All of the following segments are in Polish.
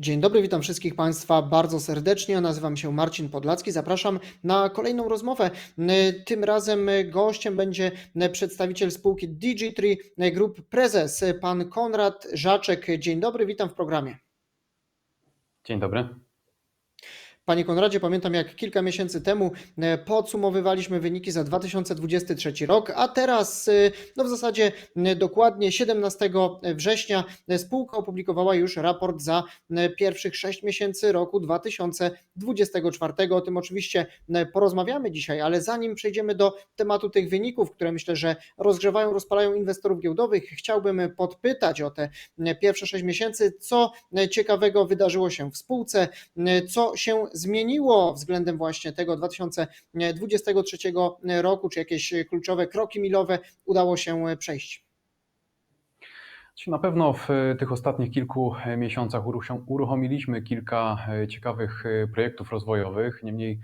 Dzień dobry, witam wszystkich Państwa bardzo serdecznie. Nazywam się Marcin Podlacki. Zapraszam na kolejną rozmowę. Tym razem gościem będzie przedstawiciel spółki Digitree Group, prezes pan Konrad Żaczek. Dzień dobry, witam w programie. Dzień dobry. Panie Konradzie, pamiętam jak kilka miesięcy temu e, podsumowywaliśmy wyniki za 2023 rok, a teraz, e, no w zasadzie e, dokładnie 17 września, spółka opublikowała już raport za pierwszych 6 miesięcy roku 2024. O tym oczywiście porozmawiamy dzisiaj, ale zanim przejdziemy do tematu tych wyników, które myślę, że rozgrzewają, rozpalają inwestorów giełdowych, chciałbym podpytać o te pierwsze 6 miesięcy, co ciekawego wydarzyło się w spółce, co się zmieniło względem właśnie tego 2023 roku, czy jakieś kluczowe kroki milowe udało się przejść? Na pewno w tych ostatnich kilku miesiącach uruchomiliśmy kilka ciekawych projektów rozwojowych. Niemniej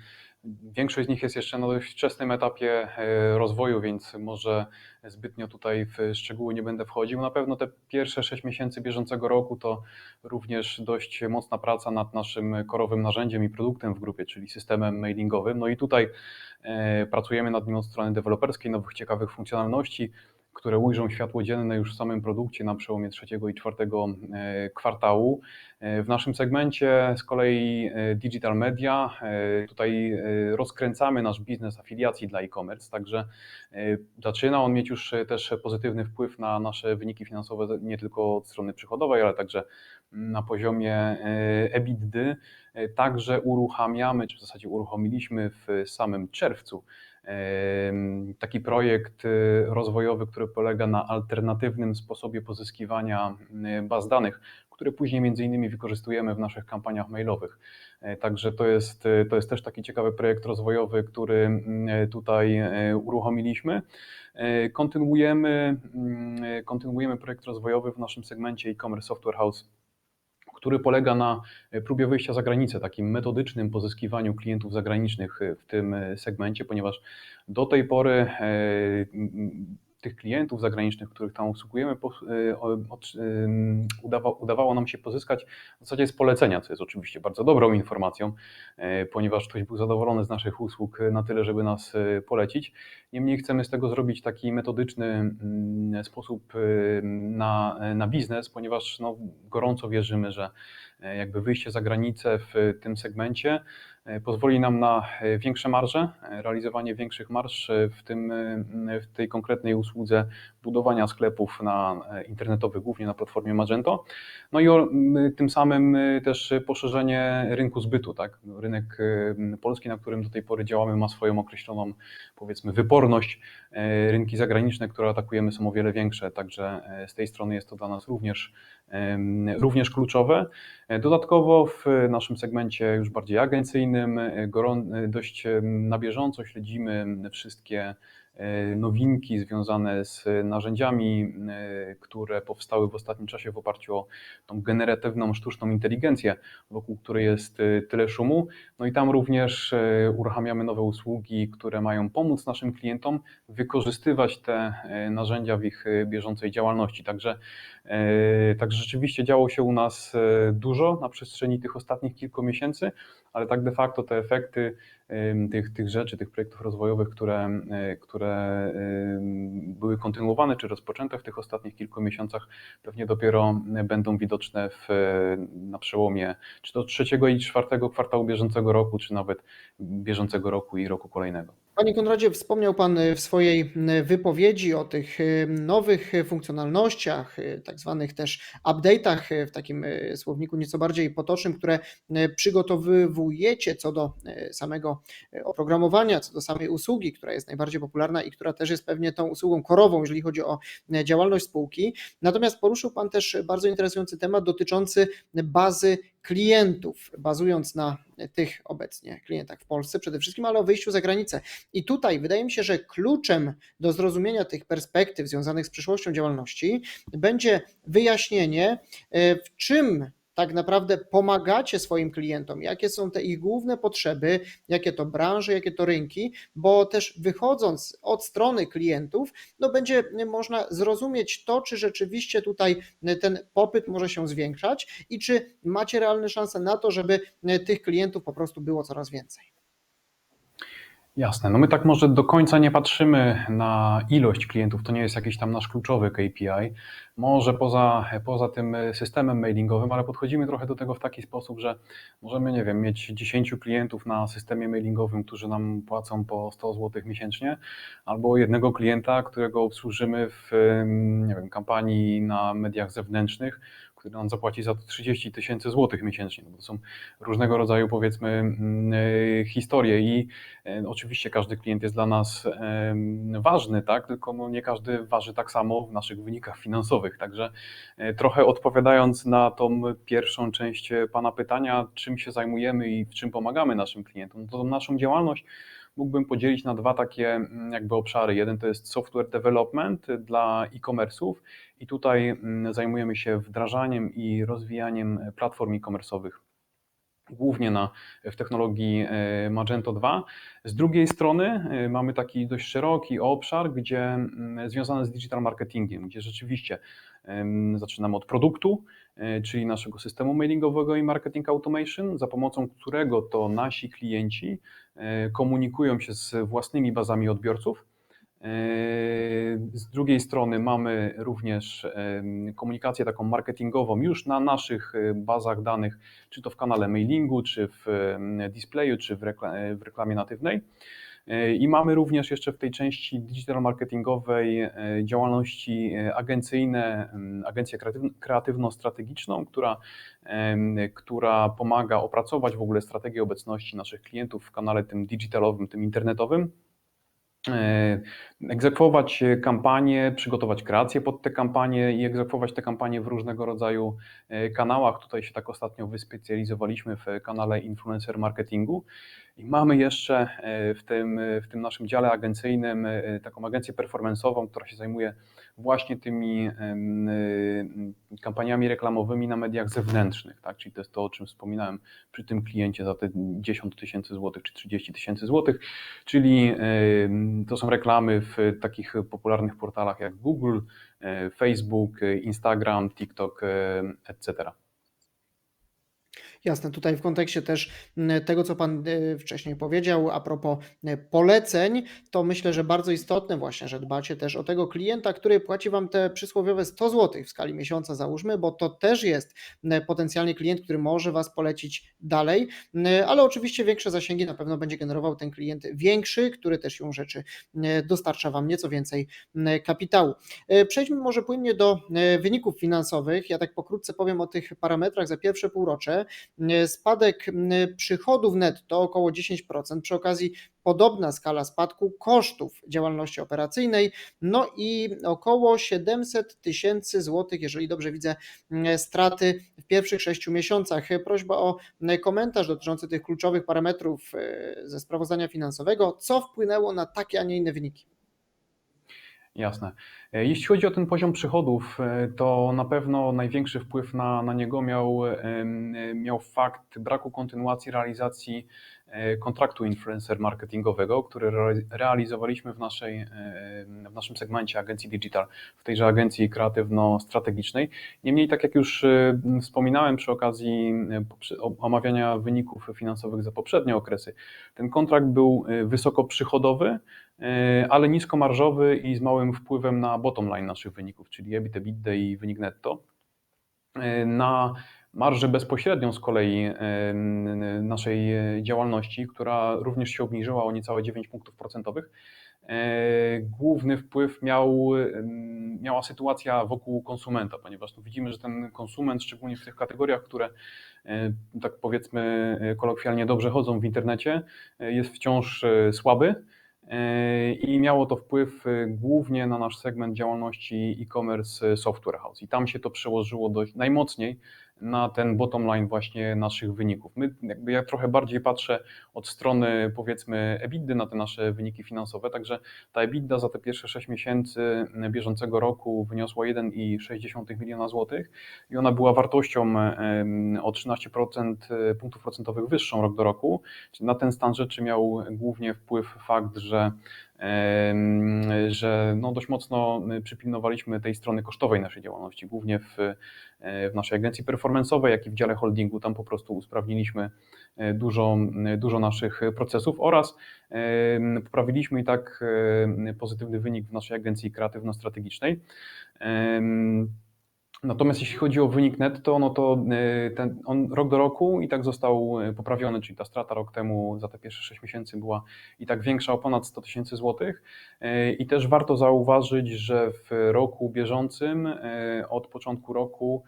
Większość z nich jest jeszcze na dość wczesnym etapie e, rozwoju, więc może zbytnio tutaj w szczegóły nie będę wchodził. Na pewno te pierwsze 6 miesięcy bieżącego roku to również dość mocna praca nad naszym korowym narzędziem i produktem w grupie, czyli systemem mailingowym. No i tutaj e, pracujemy nad nim od strony deweloperskiej, nowych ciekawych funkcjonalności które ujrzą światło dzienne już w samym produkcie na przełomie trzeciego i czwartego e, kwartału. E, w naszym segmencie z kolei e, digital media, tutaj rozkręcamy nasz biznes afiliacji dla e-commerce, także zaczyna on mieć już też pozytywny wpływ na nasze wyniki finansowe, nie tylko od strony przychodowej, ale także na poziomie EBITDA. Także uruchamiamy, czy w zasadzie uruchomiliśmy w samym czerwcu taki projekt y, rozwojowy, który polega na alternatywnym sposobie pozyskiwania y, baz danych, które później między innymi wykorzystujemy w naszych kampaniach mailowych. E, także to jest, y, to jest też taki ciekawy projekt rozwojowy, który tutaj uruchomiliśmy. E, kontynuujemy, kontynuujemy projekt rozwojowy w naszym segmencie e-commerce software house który polega na e, próbie wyjścia za granicę, takim metodycznym pozyskiwaniu klientów zagranicznych e, w tym e, segmencie, ponieważ do tej pory tych klientów zagranicznych, których tam obsługujemy, e, udawało nam się pozyskać w zasadzie z polecenia, co jest oczywiście bardzo dobrą informacją, e, ponieważ ktoś był zadowolony z naszych usług na tyle, żeby nas polecić. Niemniej chcemy z tego zrobić taki metodyczny mm, sposób na, na biznes, ponieważ no, gorąco wierzymy, że jakby wyjście za granicę w tym segmencie E, pozwoli nam na e, większe marże, e, realizowanie większych marż w, tym, w tej konkretnej usłudze budowania sklepów na internetowych, głównie na platformie Magento. No i tym samym też poszerzenie rynku zbytu. Tak? Rynek polski, na którym do tej pory działamy, ma swoją określoną, powiedzmy, wyporność. Rynki zagraniczne, które atakujemy, są o wiele większe, także z tej strony jest to dla nas również również kluczowe. Dodatkowo w naszym segmencie już bardziej agencyjnym dość na bieżąco śledzimy wszystkie E, nowinki związane z narzędziami, e, które powstały w ostatnim czasie w oparciu o tą generatywną sztuczną inteligencję, wokół której jest e, tyle szumu. No i tam również uruchamiamy nowe usługi, które mają pomóc naszym klientom wykorzystywać te narzędzia w ich bieżącej działalności. Także, także rzeczywiście działo się u nas dużo na przestrzeni tych ostatnich kilku miesięcy, ale tak de facto te efekty tych, tych rzeczy, tych projektów rozwojowych, które, e, które były kontynuowane czy rozpoczęte w tych ostatnich kilku miesiącach, pewnie dopiero będą widoczne w, na przełomie czy to trzeciego i czwartego kwartału bieżącego roku, czy nawet bieżącego roku i roku kolejnego. Panie Konradzie, wspomniał Pan w swojej wypowiedzi o tych nowych funkcjonalnościach, tak zwanych też update'ach w takim słowniku nieco bardziej potocznym, które przygotowujecie co do samego oprogramowania, co do samej usługi, która jest najbardziej popularna i która też jest pewnie tą usługą korową, jeżeli chodzi o działalność spółki. Natomiast poruszył Pan też bardzo interesujący temat dotyczący bazy klientów, bazując na tych obecnie klientach w Polsce przede wszystkim, ale o wyjściu za granicę. I tutaj wydaje mi się, że kluczem do zrozumienia tych perspektyw związanych z przyszłością działalności będzie wyjaśnienie, e, w czym tak naprawdę pomagacie swoim klientom, jakie są te ich główne potrzeby, jakie to branże, jakie to rynki, bo też wychodząc od strony klientów, no będzie można zrozumieć to, czy rzeczywiście tutaj ten popyt może się zwiększać i czy macie realne szanse na to, żeby tych klientów po prostu było coraz więcej. Jasne. No my tak może do końca nie patrzymy na ilość klientów, to nie jest jakiś tam nasz kluczowy KPI. Może poza, poza tym systemem mailingowym, ale podchodzimy trochę do tego w taki sposób, że możemy, nie wiem, mieć 10 klientów na systemie mailingowym, którzy nam płacą po 100 zł miesięcznie, albo jednego klienta, którego obsłużymy w, nie wiem, kampanii na mediach zewnętrznych, który nam zapłaci za to 30 tysięcy złotych miesięcznie. No to są różnego rodzaju, powiedzmy, mm, e, historie i e, oczywiście każdy klient jest dla nas ważny, tak? tylko no nie każdy waży tak samo w naszych wynikach finansowych. Także e, trochę odpowiadając na tą pierwszą część Pana pytania, czym się zajmujemy i w czym pomagamy naszym klientom, to naszą działalność mógłbym podzielić na dwa takie mm, jakby obszary. Jeden to jest software development dla e-commerce'ów i tutaj mm, zajmujemy się wdrażaniem i rozwijaniem platform e-commerce'owych głównie na, w technologii e, Magento 2. Z drugiej strony e, mamy taki dość szeroki obszar, gdzie mm, związany z digital marketingiem, gdzie rzeczywiście zaczynamy od produktu, e, czyli naszego systemu mailingowego i marketing automation, za pomocą którego to nasi klienci komunikują się z własnymi bazami odbiorców z drugiej strony mamy również komunikację taką marketingową już na naszych e, bazach danych, czy to w kanale mailingu, czy w displayu, czy w reklamie natywnej. E, I mamy również jeszcze w tej części digital marketingowej e, działalności agencyjne, agencję kreatywno-strategiczną, która, która pomaga opracować w ogóle strategię obecności naszych klientów w kanale tym digitalowym, tym internetowym E, egzekwować kampanie, przygotować kreację pod te kampanie i egzekwować te kampanie w różnego rodzaju e, kanałach. Tutaj się tak ostatnio wyspecjalizowaliśmy w kanale influencer marketingu. I mamy jeszcze e, w tym, w tym naszym dziale agencyjnym taką agencję performanceową, która się zajmuje właśnie tymi kampaniami reklamowymi na mediach zewnętrznych, tak? czyli to jest to, o czym wspominałem przy tym kliencie za te 10 tysięcy złotych czy 30 tysięcy złotych, czyli to są reklamy w takich popularnych portalach jak Google, e, Facebook, Instagram, TikTok, e, etc. Jasne, tutaj w kontekście też tego, co Pan e, wcześniej powiedział a propos e, poleceń, to myślę, że bardzo istotne właśnie, że dbacie też o tego klienta, który płaci Wam te przysłowiowe 100 zł w skali miesiąca załóżmy, bo to też jest potencjalny klient, który może Was polecić dalej, ale oczywiście większe zasięgi na pewno będzie generował ten klient większy, który też ją rzeczy dostarcza Wam nieco więcej kapitału. E, przejdźmy może płynnie do wyników finansowych. Ja tak pokrótce powiem o tych parametrach za pierwsze półrocze. Spadek przychodów netto około 10%, przy okazji podobna skala spadku kosztów działalności operacyjnej, no i około 700 tysięcy złotych, jeżeli dobrze widzę, straty w pierwszych sześciu miesiącach. Prośba o komentarz dotyczący tych kluczowych parametrów e, ze sprawozdania finansowego, co wpłynęło na takie, a nie inne wyniki. Jasne. E, jeśli chodzi o ten poziom przychodów, e, to na pewno największy wpływ na, na niego miał, miał fakt braku kontynuacji realizacji e, kontraktu influencer marketingowego, który realizowaliśmy w, naszej, w naszym segmencie agencji digital, w tejże agencji kreatywno-strategicznej. Niemniej, tak jak już wspominałem przy okazji omawiania wyników finansowych za poprzednie okresy, ten kontrakt był wysoko przychodowy, E, ale niskomarżowy i z małym wpływem na bottom line naszych wyników, czyli EBIT, EBITDA i wynik netto. E, na marżę bezpośrednią z kolei e, naszej działalności, która również się obniżyła o niecałe 9 punktów procentowych, główny wpływ miał, miała sytuacja wokół konsumenta, ponieważ widzimy, że ten konsument, szczególnie w tych kategoriach, które tak powiedzmy kolokwialnie dobrze chodzą w internecie, jest wciąż słaby i miało to wpływ y, głównie na nasz segment działalności e-commerce y, software house. I tam się to przełożyło dość najmocniej na ten bottom line właśnie naszych wyników. My, jakby ja trochę bardziej patrzę od strony powiedzmy EBITDA na te nasze wyniki finansowe, także ta EBITDA za te pierwsze 6 miesięcy bieżącego roku wyniosła 1,6 miliona złotych i ona była wartością o 13% punktów procentowych wyższą rok do roku. Na ten stan rzeczy miał głównie wpływ fakt, że że no dość mocno przypilnowaliśmy tej strony kosztowej naszej działalności, głównie w, w naszej agencji performance'owej, jak i w dziale holdingu. Tam po prostu usprawniliśmy e, dużo, dużo naszych procesów oraz poprawiliśmy i tak em, pozytywny wynik w naszej agencji kreatywno-strategicznej. Natomiast jeśli chodzi o wynik netto, no to y, ten, on rok do roku i tak został y, poprawiony, czyli ta strata rok temu za te pierwsze 6 miesięcy była i tak większa o ponad 100 tysięcy złotych. Y, I też warto zauważyć, że w roku bieżącym od początku roku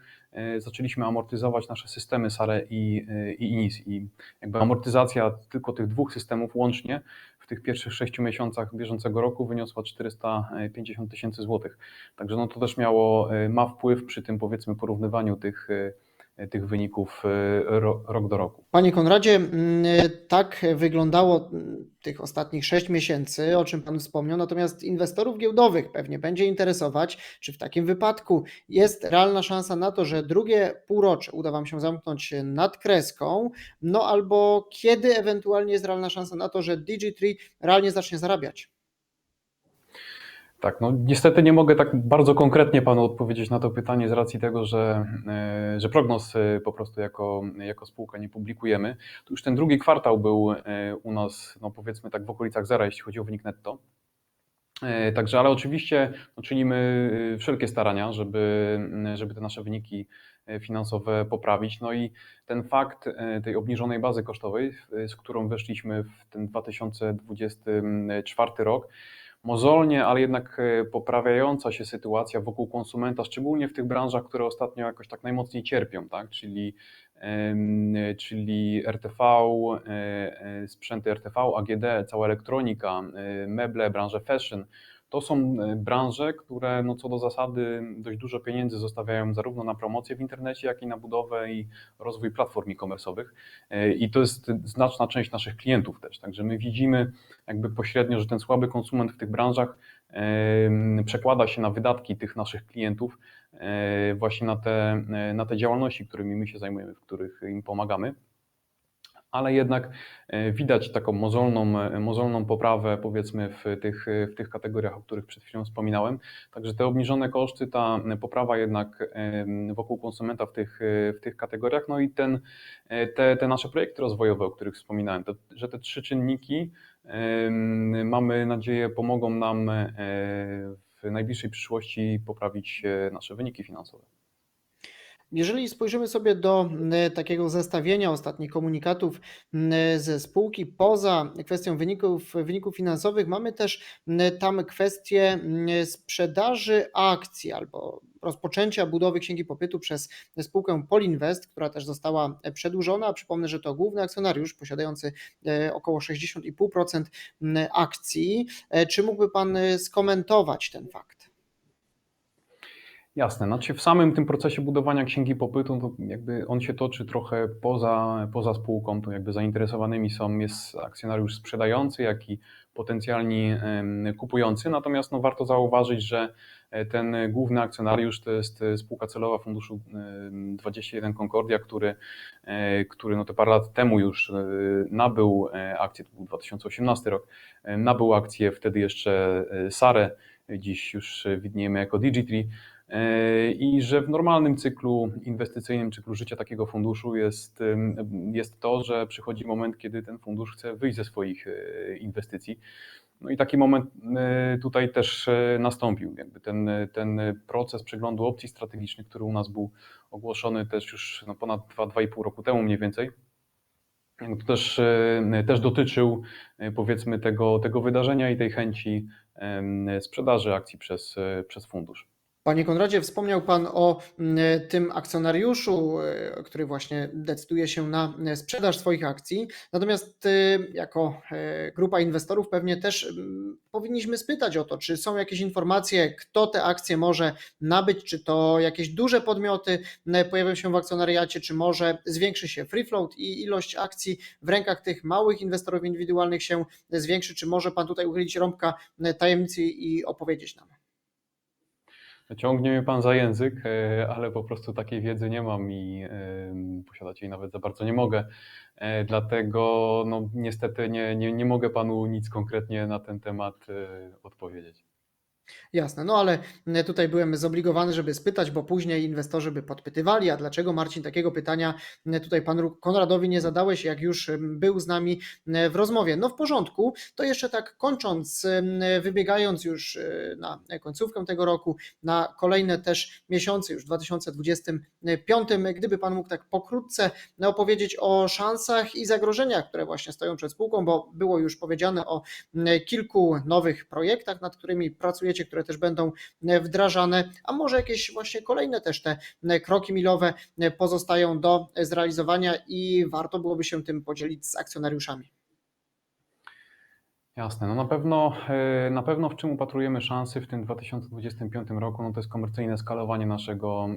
zaczęliśmy amortyzować nasze systemy SARE i, i INIS i jakby amortyzacja tylko tych dwóch systemów łącznie w tych pierwszych sześciu miesiącach bieżącego roku wyniosła 450 tysięcy złotych. Także no to też miało, ma wpływ przy tym powiedzmy porównywaniu tych, tych wyników ro, rok do roku. Panie Konradzie, tak wyglądało tych ostatnich 6 miesięcy, o czym Pan wspomniał, natomiast inwestorów giełdowych pewnie będzie interesować, czy w takim wypadku jest realna szansa na to, że drugie półrocze uda Wam się zamknąć nad kreską, no albo kiedy ewentualnie jest realna szansa na to, że Digi3 realnie zacznie zarabiać. Tak, no niestety nie mogę tak bardzo konkretnie Panu odpowiedzieć na to pytanie z racji tego, że, e, że prognoz e, po prostu jako, jako spółka nie publikujemy. Tu już ten drugi kwartał był e, u nas, no powiedzmy tak w okolicach zera, jeśli chodzi o wynik netto. Także, ale oczywiście no, czynimy wszelkie starania, żeby, żeby te nasze wyniki finansowe poprawić. No i ten fakt tej obniżonej bazy kosztowej, z którą weszliśmy w ten 2024 rok, mozolnie, ale jednak e, poprawiająca się sytuacja wokół konsumenta, szczególnie w tych branżach, które ostatnio jakoś tak najmocniej cierpią, tak? czyli, czyli RTV, e, e, sprzęty RTV, AGD, cała elektronika, meble, branże fashion. To są branże, które no co do zasady dość dużo pieniędzy zostawiają zarówno na promocję w internecie, jak i na budowę i rozwój platform e-commerce'owych. I to jest znaczna część naszych klientów też. Także my widzimy jakby pośrednio, że ten słaby konsument w tych branżach przekłada się na wydatki tych naszych klientów właśnie na te, na te działalności, którymi my się zajmujemy, w których im pomagamy ale jednak widać taką mozolną, mozolną poprawę powiedzmy w tych, w tych kategoriach, o których przed chwilą wspominałem. Także te obniżone koszty, ta poprawa jednak wokół konsumenta w tych, w tych kategoriach, no i ten, te, te nasze projekty rozwojowe, o których wspominałem, to, że te trzy czynniki mamy nadzieję pomogą nam w najbliższej przyszłości poprawić nasze wyniki finansowe. Jeżeli spojrzymy sobie do takiego zestawienia ostatnich komunikatów ze spółki, poza kwestią wyników, wyników finansowych, mamy też tam kwestię sprzedaży akcji albo rozpoczęcia budowy księgi popytu przez spółkę Polinvest, która też została przedłużona. Przypomnę, że to główny akcjonariusz posiadający e, około 60,5% akcji. E, czy mógłby Pan skomentować ten fakt? Jasne, znaczy w samym tym procesie budowania księgi popytu, to jakby on się toczy trochę poza, poza spółką, tu jakby zainteresowanymi są, jest akcjonariusz sprzedający, jak i potencjalni kupujący, natomiast no, warto zauważyć, że e, ten główny akcjonariusz to jest e, spółka celowa funduszu 21 Concordia, który, e, który no te parę lat temu już nabył akcję, to był 2018 rok, nabył akcję wtedy jeszcze SARE, dziś już widniejemy jako Digi3, i że w normalnym cyklu inwestycyjnym, cyklu życia takiego funduszu jest, jest to, że przychodzi moment, kiedy ten fundusz chce wyjść ze swoich e, inwestycji. No i taki moment e, tutaj też e, nastąpił. Jakby ten, ten proces przeglądu opcji strategicznych, który u nas był ogłoszony też już no ponad 2-2,5 roku temu mniej więcej, to też, też dotyczył powiedzmy tego, tego wydarzenia i tej chęci sprzedaży akcji przez, przez fundusz. Panie Konradzie, wspomniał Pan o mm, tym akcjonariuszu, e, który właśnie decyduje się na e, sprzedaż swoich akcji. Natomiast e, jako e, grupa inwestorów pewnie też mm, powinniśmy spytać o to, czy są jakieś informacje, kto te akcje może nabyć, czy to jakieś duże podmioty e, pojawią się w akcjonariacie, czy może zwiększy się free float i ilość akcji w rękach tych małych inwestorów indywidualnych się zwiększy, czy może Pan tutaj uchylić rąbka e, tajemnicy i opowiedzieć nam? Ciągnie mnie pan za język, e, ale po prostu takiej wiedzy nie mam i em, posiadać jej nawet za bardzo nie mogę. E, Dlatego no, niestety nie, nie, nie mogę panu nic konkretnie na ten temat e, odpowiedzieć. Jasne, no ale mm, tutaj byłem zobligowany, żeby spytać, bo później inwestorzy by podpytywali, a dlaczego Marcin takiego pytania mm, tutaj panu Konradowi nie zadałeś, jak już mm, był z nami w rozmowie. No w porządku, to jeszcze tak kończąc, wybiegając już y, na końcówkę tego roku, na kolejne też miesiące już w 2025, gdyby pan mógł tak pokrótce opowiedzieć o szansach i zagrożeniach, które właśnie stoją przed spółką, bo było już powiedziane o kilku nowych projektach, nad którymi pracujecie, które też będą e, wdrażane, a może jakieś właśnie kolejne też te e, kroki milowe e, pozostają do zrealizowania i warto byłoby się tym podzielić z akcjonariuszami. Jasne, no na pewno, na pewno w czym upatrujemy szansy w tym 2025 roku, no to jest komercyjne skalowanie naszego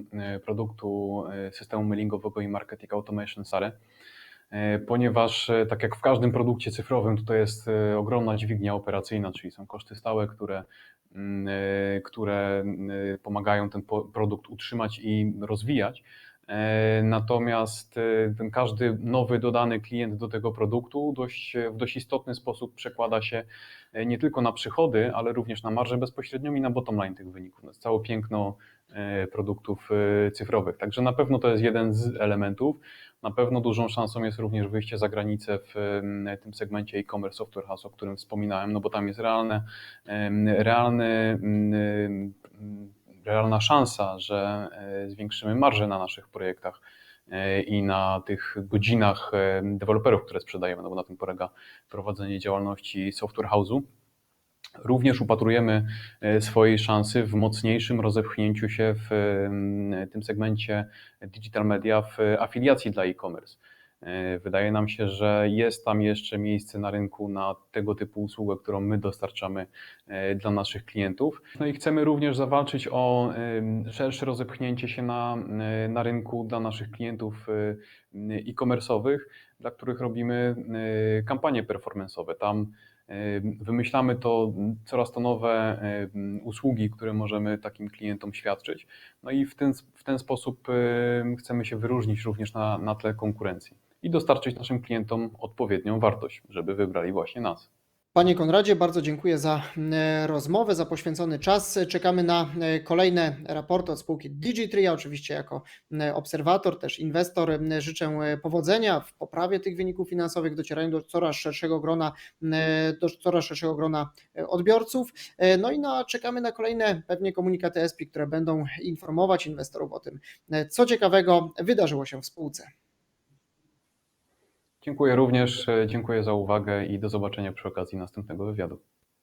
produktu systemu mailingowego i marketing automation SARE, ponieważ tak jak w każdym produkcie cyfrowym, tutaj jest ogromna dźwignia operacyjna, czyli są koszty stałe, które, które mm, e, pomagają ten produkt utrzymać i rozwijać. E, Natomiast e, ten każdy nowy dodany klient do tego produktu dość, w dość istotny sposób przekłada się e, nie tylko na przychody, ale również na marżę bezpośrednią i na bottom line tych wyników. To jest całe piękno e, produktów e, cyfrowych. Także na pewno to jest jeden z elementów. Na pewno dużą szansą jest również wyjście za granicę w tym segmencie e-commerce software house, o którym wspominałem, no bo tam jest realne, realny, realna szansa, że e, zwiększymy marżę na naszych projektach e, i na tych godzinach e, deweloperów, które sprzedajemy, no bo na tym polega prowadzenie działalności software house'u. Również upatrujemy swojej szansy w mocniejszym rozepchnięciu się w tym segmencie digital media, w afiliacji dla e-commerce. E, Wydaje nam się, że jest tam jeszcze miejsce na rynku na tego typu usługę, którą my dostarczamy e, dla naszych klientów. No i chcemy również zawalczyć o szersze rozepchnięcie się na, e, na rynku dla naszych klientów e-commerce'owych, dla których robimy kampanie performance'owe. Tam Wymyślamy to coraz to nowe usługi, które możemy takim klientom świadczyć. No i w ten, w ten sposób chcemy się wyróżnić również na, na tle konkurencji i dostarczyć naszym klientom odpowiednią wartość, żeby wybrali właśnie nas. Panie Konradzie, bardzo dziękuję za e, rozmowę, za poświęcony czas. Czekamy na e, kolejne raporty od spółki Digitree. Ja oczywiście jako e, obserwator, też inwestor życzę powodzenia w poprawie tych wyników finansowych, docieraniu do coraz szerszego grona, do coraz szerszego grona odbiorców. No i na, czekamy na kolejne pewnie komunikaty ESPI, które będą informować inwestorów o tym, co ciekawego wydarzyło się w spółce. Dziękuję również, e, dziękuję za uwagę i do zobaczenia przy okazji następnego wywiadu.